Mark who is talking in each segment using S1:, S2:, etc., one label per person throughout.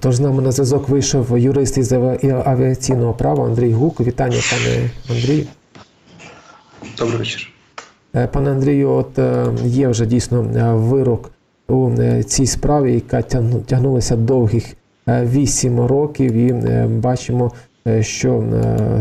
S1: Отож, з нами на зв'язок вийшов юрист із авіаційного права Андрій Гук. Вітання, пане Андрію.
S2: Добрий вечір.
S1: Е, Пане Андрію, от е, є вже дійсно е, вирок у цій справі, яка тягнулася довгих вісім років, і бачимо, що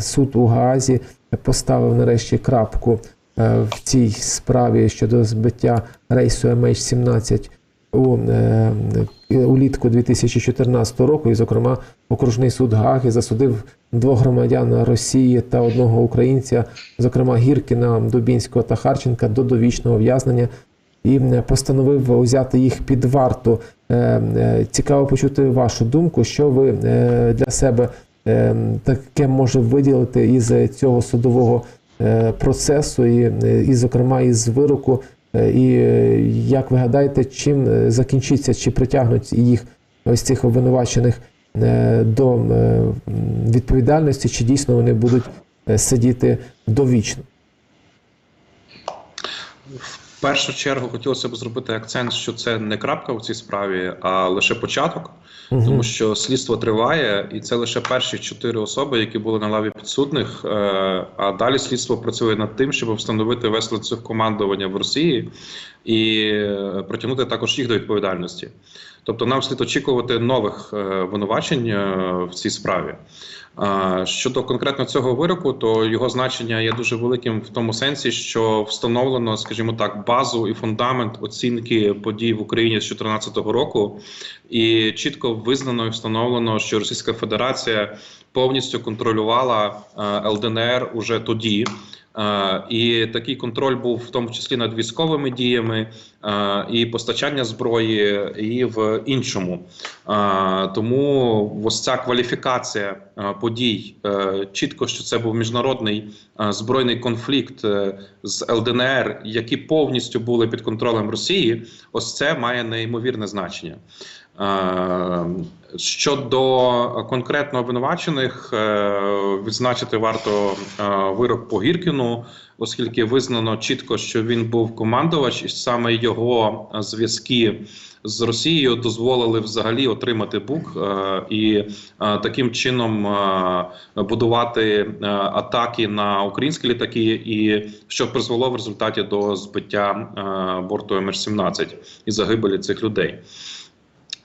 S1: суд у Гаазі поставив нарешті крапку в цій справі щодо збиття рейсу MH17 у е, улітку 2014 року, і, зокрема, окружний суд Гаги засудив двох громадян Росії та одного українця, зокрема Гіркіна, Дубінського та Харченка, до довічного ув'язнення і постановив взяти їх під варту. Е, е, Цікаво почути вашу думку, що ви для себе таке може виділити із цього судового процесу, і, і зокрема із вироку. Е, І е, як ви гадаєте, чим е, закінчиться, чи притягнуть їх ось цих обвинувачених до відповідальності, чи дійсно вони будуть сидіти довічно?
S2: В першу чергу хотілося б зробити акцент, що це не крапка у цій справі, а лише початок, тому що слідство триває, і це лише перші чотири особи, які були на лаві підсудних. Е, А далі слідство працює над тим, щоб встановити весь ланцюг командування в Росії і е, притягнути також їх до відповідальності. Тобто, нам слід очікувати нових е, винувачень е, в цій справі. Щодо конкретно цього вироку, то його значення є дуже великим в тому сенсі, що встановлено, скажімо так, базу і фундамент оцінки подій в Україні з 2014 року, і чітко визнано і встановлено, що Російська Федерація повністю контролювала е, ЛДНР уже тоді. І такий контроль був в тому числі над військовими діями і постачання зброї, і в іншому. Тому ось ця кваліфікація подій е, чітко, що це був міжнародний збройний конфлікт е, з ЛДНР, які повністю були під контролем Росії. Ось це має неймовірне значення. Е, Щодо конкретно обвинувачених, е, відзначити варто е, вирок по Гіркіну, оскільки визнано чітко, що він був командувач, і саме його зв'язки з Росією дозволили взагалі отримати бук і таким чином будувати атаки на українські літаки, і що призвело в результаті до збиття борту МH17 і загибелі цих людей.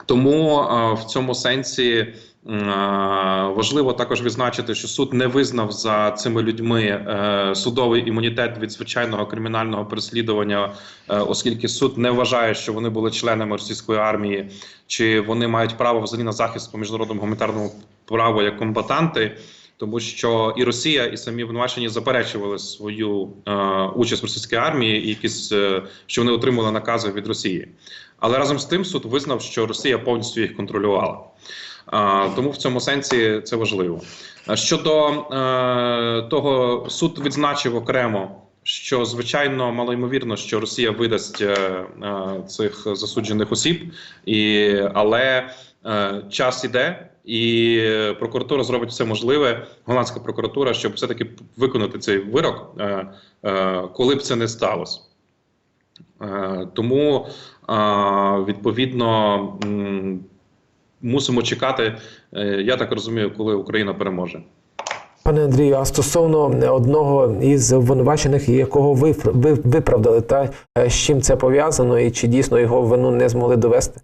S2: Тому е, в цьому сенсі е, важливо також відзначити, що суд не визнав за цими людьми е, судовий імунітет від звичайного кримінального переслідування, оскільки суд не вважає, що вони були членами російської армії, чи вони мають право взагалі на захист по міжнародному гуманітарному праву як комбатанти. Тому що і Росія, і самі обвинувачені заперечували свою е, участь в російській армії, якісь е, що вони отримали накази від Росії. Але разом з тим суд визнав, що Росія повністю їх контролювала. А, тому в цьому сенсі це важливо. Щодо е, того, суд відзначив окремо, що звичайно малоймовірно, що Росія видасть е, е, цих засуджених осіб, і, але е, час іде. І прокуратура зробить все можливе, голландська прокуратура, щоб все-таки виконати цей вирок, е, е, коли б це не сталося. Е, Тому відповідно мусимо чекати. Я так розумію, коли Україна переможе.
S1: Пане Андрію, а стосовно одного із обвинувачених, якого ви ви виправдали, та з чим це пов'язано, і чи дійсно його вину не змогли довести?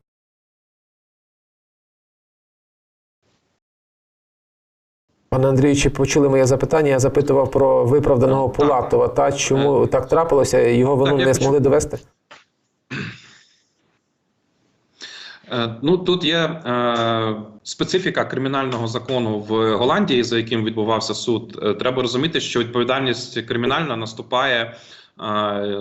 S1: Пане Андрію, чи почули моє запитання? Я запитував про виправданого
S2: Так, так.
S1: Пулатова. Та чому так трапилося? Його вину не
S2: почув.
S1: змогли довести?
S2: Е, Ну тут є е, специфіка кримінального закону в Голландії, за яким відбувався суд. Е, Треба розуміти, що відповідальність кримінальна наступає е,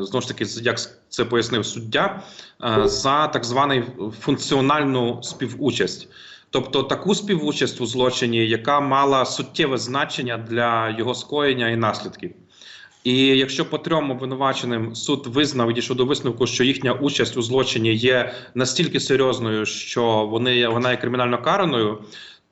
S2: знову ж таки, як це пояснив суддя, е, за так званий функціональну співучасть. Тобто таку співучасть у злочині, яка мала суттєве значення для його скоєння і наслідків. І якщо по трьом обвинуваченим суд визнав і дійшов до висновку, що їхня участь у злочині є настільки серйозною, що вони вона є кримінально караною,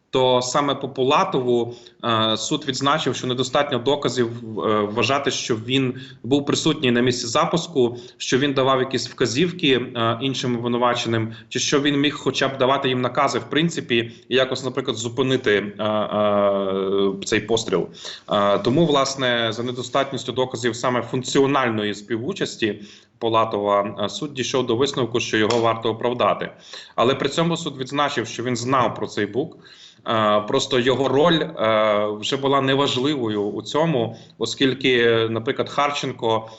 S2: То саме по Пулатову е, суд відзначив, що недостатньо доказів е, вважати, що він був присутній на місці запуску, що він давав якісь вказівки е, іншим обвинуваченим, чи що він міг, хоча б давати їм накази, в принципі, і якось, наприклад, зупинити цей постріл. Тому, власне, за недостатністю доказів саме функціональної співучасті. Полатова е, суд дійшов до висновку, що його варто оправдати, але при цьому суд відзначив, що він знав про цей бук. Е, Просто його роль е, вже була неважливою у цьому, оскільки, наприклад, Харченко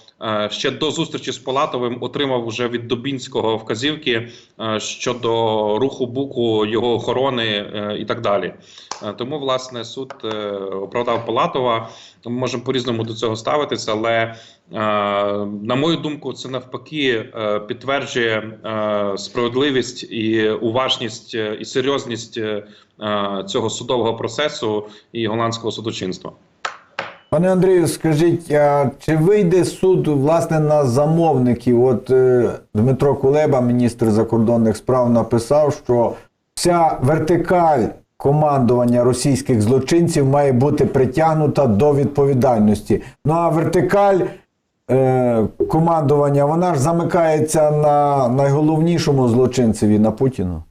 S2: ще до зустрічі з Полатовим отримав вже від Дубінського вказівки щодо руху буку, його охорони і так далі. Тому, власне, суд оправдав Полатова. Ми можемо по-різному до цього ставитися, але на мою думку, це навпаки е, підтверджує е, справедливість і уважність е, і серйозність е, е, цього судового процесу і голландського судочинства.
S3: Пане Андрію, скажіть, а чи вийде суд власне на замовників? От е, Дмитро Кулеба, міністр закордонних справ, написав, що вся вертикаль командування російських злочинців має бути притягнута до відповідальності. Ну а вертикаль е, командування вона ж замикається на найголовнішому злочинцеві на Путіну.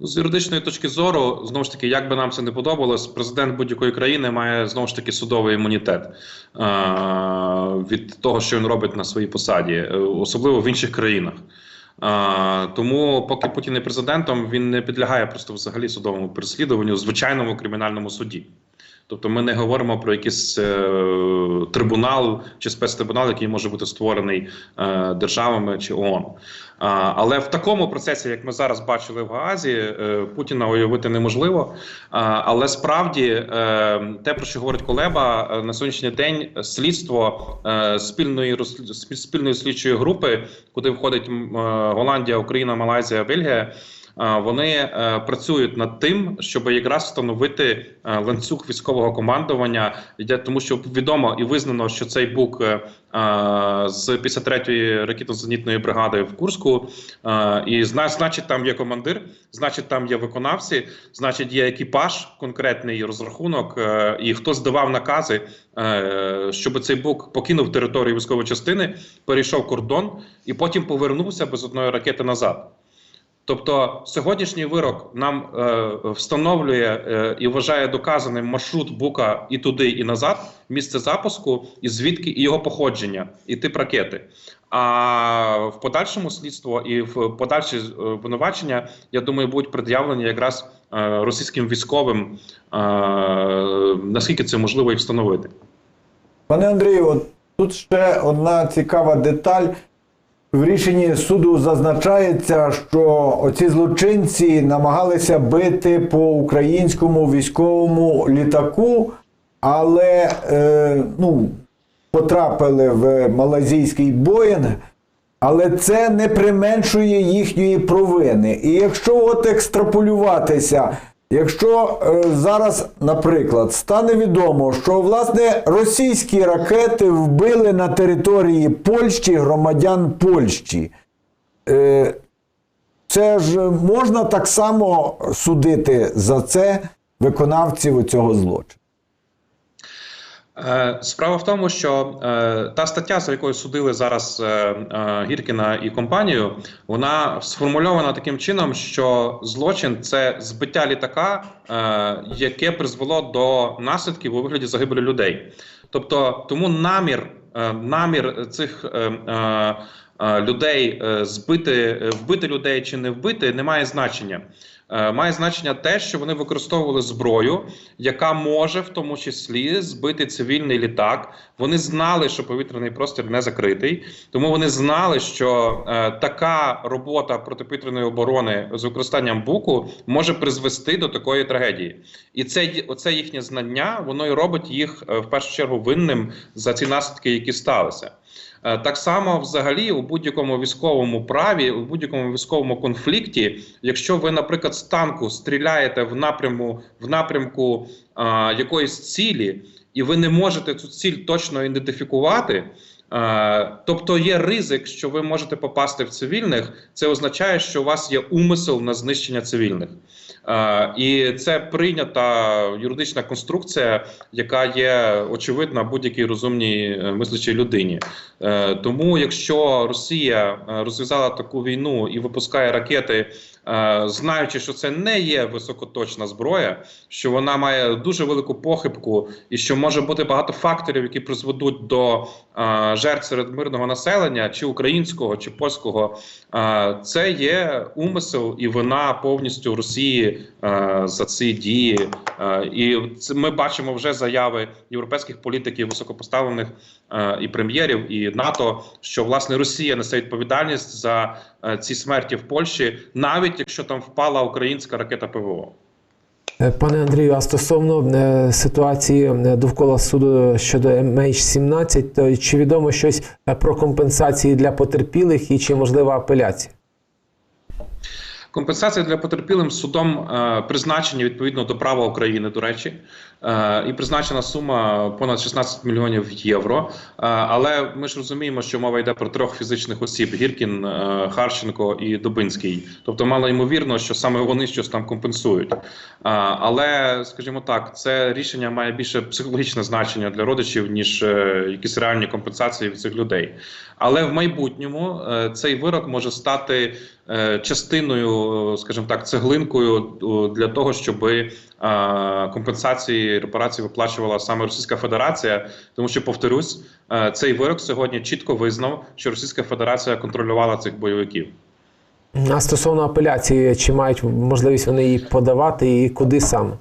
S2: Ну, З юридичної точки зору, знову ж таки, як би нам це не подобалось, президент будь-якої країни має знову ж таки судовий імунітет е- від того, що він робить на своїй посаді, е, особливо в інших країнах. Е, тому, поки Путін є президентом, він не підлягає просто взагалі судовому переслідуванню звичайному кримінальному суді. Тобто ми не говоримо про якийсь е, трибунал чи спецтрибунал, який може бути створений е, державами чи ООН. А, але в такому процесі, як ми зараз бачили в Гаазі, е, Путіна уявити неможливо. А, але справді е, те, про що говорить Колеба, е, на сьогоднішній день слідство е, спільної спільної слідчої групи, куди входить е, Голландія, Україна, Малайзія, Бельгія. Вони е, працюють над тим, щоб якраз встановити е, ланцюг військового командування, тому, що відомо і визнано, що цей бук е, з 53-ї ракетно-зенітної бригади в Курську, і значить, там є командир, значить, там є виконавці, значить, є екіпаж, конкретний розрахунок, і хто здавав накази, щоб цей бук покинув територію військової частини, перейшов кордон і потім повернувся без одної ракети назад. Тобто сьогоднішній вирок нам е, встановлює е, і вважає доказаним маршрут бука і туди, і назад, місце запуску, і звідки і його походження, і тип ракети. А в подальшому слідство і в подальші е, обвинувачення, я думаю, будуть пред'явлені якраз е, російським військовим, е, наскільки це можливо і встановити.
S3: Пане Андрію, тут ще одна цікава деталь. В рішенні суду зазначається, що оці злочинці намагалися бити по українському військовому літаку, але е, ну, потрапили в малазійський Боїнг, але це не применшує їхньої провини. І якщо от екстраполюватися, якщо е, зараз, наприклад, стане відомо, що власне російські ракети вбили на території Польщі громадян Польщі, е, це ж можна так само судити за це виконавців цього злочину.
S2: Е, Справа в тому, що е, та стаття, за якою судили зараз е, Гіркіна і компанію, вона сформульована таким чином, що злочин це збиття літака, яке призвело до наслідків у вигляді загибелі людей. Тобто, тому намір, намір цих людей збити, вбити людей чи не вбити, не має значення. Е, Має значення те, що вони використовували зброю, яка може в тому числі збити цивільний літак. Вони знали, що повітряний простір не закритий, тому вони знали, що е, така робота протиповітряної оборони з використанням буку може призвести до такої трагедії. І це оце їхнє знання, воно і робить їх е, в першу чергу винним за ці наслідки, які сталися. Е, Так само, взагалі, у будь-якому військовому праві, у будь-якому військовому конфлікті, якщо ви, наприклад, з танку стріляєте в напряму в напрямку а, якоїсь цілі, і ви не можете цю ціль точно ідентифікувати. Е, Тобто є ризик, що ви можете попасти в цивільних. Це означає, що у вас є умисел на знищення цивільних. Е, І це прийнята юридична конструкція, яка є очевидна будь-якій розумній е, мислячій людині. Тому, якщо Росія розв'язала таку війну і випускає ракети, знаючи, що це не є високоточна зброя, що вона має дуже велику похибку, і що може бути багато факторів, які призведуть до е, жертв серед мирного населення, чи українського, чи польського, е, це є умисел і вина повністю Росії е, за ці дії. Е, і ми бачимо вже заяви європейських політиків, високопоставлених е, і прем'єрів, і НАТО, що власне Росія несе відповідальність за е, ці смерті в Польщі, навіть якщо там впала українська ракета ПВО.
S1: Е, Пане Андрію, а стосовно е, ситуації е, довкола суду щодо MH17, то чи відомо щось про компенсації для потерпілих і чи можлива апеляція?
S2: Компенсація для потерпілим судом е, призначені відповідно до права України, до речі, е, і призначена сума понад 16 мільйонів євро. Е, але ми ж розуміємо, що мова йде про трьох фізичних осіб: Гіркін, Харченко і Дубинський. Тобто, мало ймовірно, що саме вони щось там компенсують. Але, скажімо так, це рішення має більше психологічне значення для родичів, ніж якісь реальні компенсації від цих людей. Але в майбутньому цей вирок може стати частиною, скажімо так, цеглинкою е, для того, щоб компенсації репарації виплачувала саме Російська Федерація, тому що повторюсь, е, цей вирок сьогодні чітко визнав, що Російська Федерація контролювала цих бойовиків.
S1: А стосовно апеляції, чи мають можливість вони її подавати і куди саме?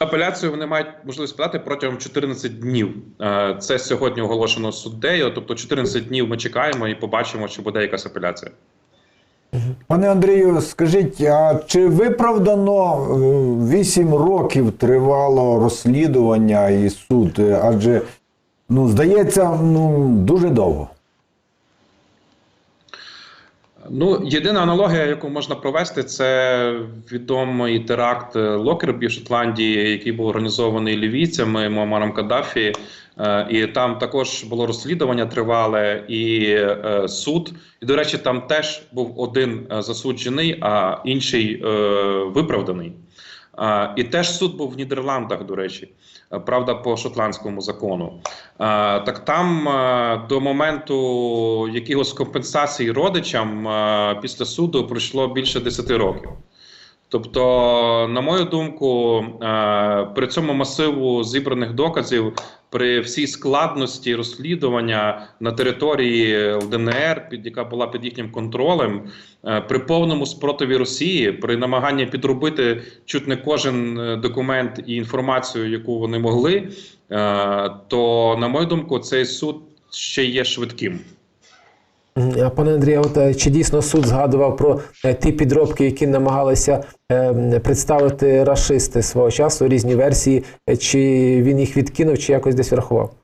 S2: Апеляцію вони мають можливість подати протягом 14 днів. Е, Це сьогодні оголошено суддею. Тобто 14 днів ми чекаємо і побачимо, чи буде якась апеляція.
S3: Пане Андрію, скажіть, а чи виправдано 8 років тривало розслідування і суд? Е, Адже, ну, здається, ну, дуже довго.
S2: Ну, єдина аналогія, яку можна провести, це відомий теракт Локербі в Шотландії, який був організований лівійцями Муамаром Каддафі. Е, І там також було розслідування тривале і е, суд. І, до речі, там теж був один е, засуджений, а інший виправданий. І теж суд був в Нідерландах, до речі, правда, по шотландському закону. Так там до моменту якихось компенсацій родичам після суду пройшло більше 10 років. Тобто, на мою думку, е, при цьому масиву зібраних доказів, при всій складності розслідування на території ЛДНР, під яка була під їхнім контролем, е, при повному спротиві Росії, при намаганні підробити чуть не кожен е, документ і інформацію, яку вони могли, то на мою думку, цей суд ще є швидким.
S1: Пане Андрію, от е, чи дійсно суд згадував про е, ті підробки, які намагалися е, представити рашисти свого часу, різні версії, чи він їх відкинув, чи якось десь врахував?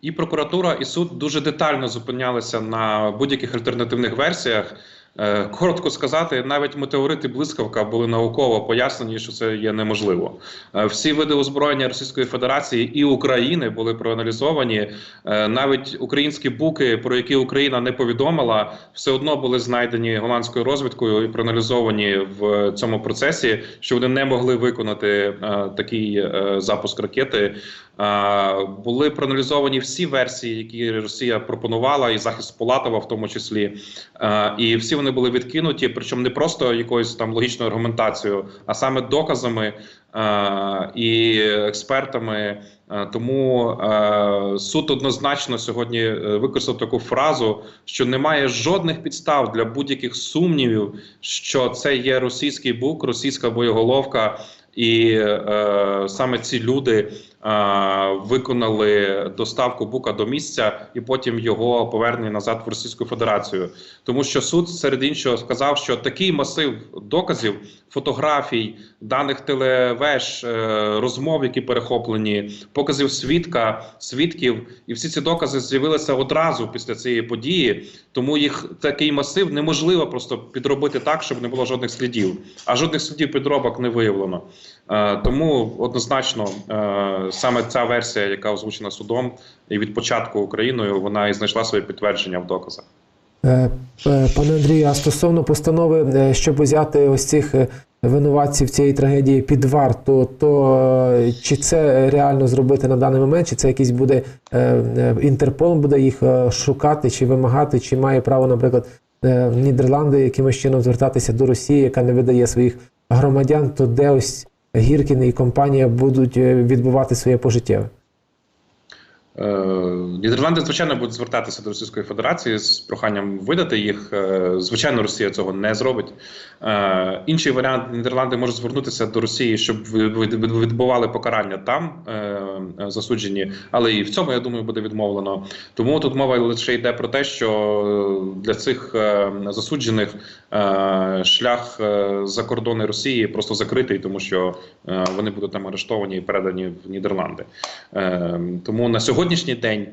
S2: І прокуратура, і суд дуже детально зупинялися на будь-яких альтернативних версіях. Е, Коротко сказати, навіть метеорити блискавка були науково пояснені, що це є неможливо. Е, Всі види озброєння Російської Федерації і України були проаналізовані. Е, Навіть українські буки, про які Україна не повідомила, все одно були знайдені голландською розвідкою і проаналізовані в цьому процесі, що вони не могли виконати такий запуск ракети. Були проаналізовані всі версії, які Росія пропонувала, і захист Полатова, в тому числі, і всі вони були відкинуті, причому не просто якоюсь там логічною аргументацією, а саме доказами е, і експертами. Е, Тому е, суд однозначно сьогодні е, використав таку фразу, що немає жодних підстав для будь-яких сумнівів, що це є російський бук, російська боєголовка, і е, саме ці люди виконали доставку бука до місця і потім його повернення назад в Російську Федерацію. Тому що суд серед іншого сказав, що такий масив доказів, фотографій, даних телевеж, е, розмов, які перехоплені, показів свідка, свідків, і всі ці докази з'явилися одразу після цієї події. Тому їх такий масив неможливо просто підробити так, щоб не було жодних слідів. А жодних слідів підробок не виявлено. Е, тому однозначно е, саме ця версія, яка озвучена судом і від початку Україною, вона і знайшла своє підтвердження в доказах.
S1: Е, Пане Андрію, а стосовно постанови, щоб взяти ось цих винуватців цієї трагедії під варту, то чи це реально зробити на даний момент, чи це якийсь буде Інтерпол буде їх шукати чи вимагати, чи має право, наприклад, Нідерланди якимось чином звертатися до Росії, яка не видає своїх громадян, то де ось Гіркін і компанія будуть е, відбувати своє пожиттєве?
S2: Е, Нідерланди, звичайно, будуть звертатися до Російської Федерації з проханням видати їх. Е, Звичайно, Росія цього не зробить. Е, Інший варіант Нідерланди можуть звернутися до Росії, щоб відбували покарання там засуджені, але і в цьому я думаю буде відмовлено. Тому тут мова лише йде про те, що для цих засуджених шлях за кордони Росії просто закритий, тому що вони будуть там арештовані і передані в Нідерланди. Тому на сьогоднішній день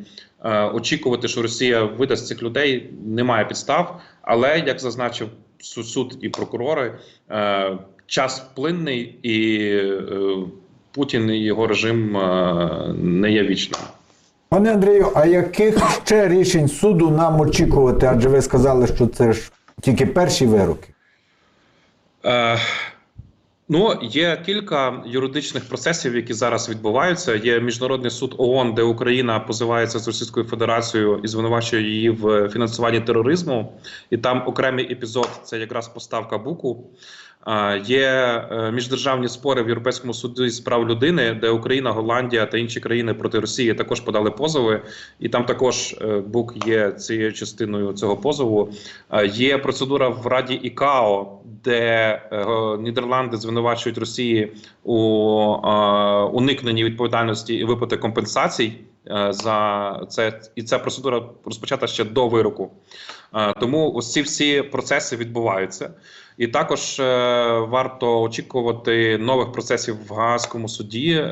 S2: е, очікувати, що Росія видасть цих людей, немає підстав. Але як зазначив суд і прокурори, е, час плинний і е, Путін і його режим е, не є вічним.
S3: Пане Андрію, а яких ще рішень суду нам очікувати? Адже ви сказали, що це ж тільки перші вироки.
S2: Е, ну, є кілька юридичних процесів, які зараз відбуваються. Є міжнародний суд ООН, де Україна позивається з Російською Федерацією і звинувачує її в фінансуванні тероризму. І там окремий епізод це якраз поставка буку. Є е, міждержавні спори в Європейському суді з прав людини, де Україна, Голландія та інші країни проти Росії також подали позови, і там також е, БУК є цією частиною цього позову. Є процедура в Раді ІКАО, де е, Нідерланди звинувачують Росії у уникненні відповідальності і виплати компенсацій. Е, За це і ця процедура розпочата ще до вироку. Е, Тому ось ці всі процеси відбуваються. І також е, варто очікувати нових процесів в Гаазькому суді,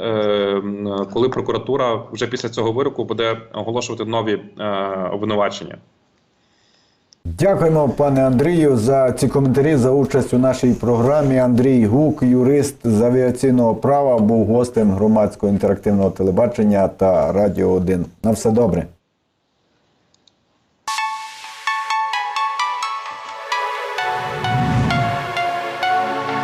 S2: коли прокуратура вже після цього вироку буде оголошувати нові обвинувачення.
S3: Дякуємо, пане Андрію, за ці коментарі, за участь у нашій програмі. Андрій Гук, юрист з авіаційного права, був гостем громадського інтерактивного телебачення та Радіо 1. На все добре.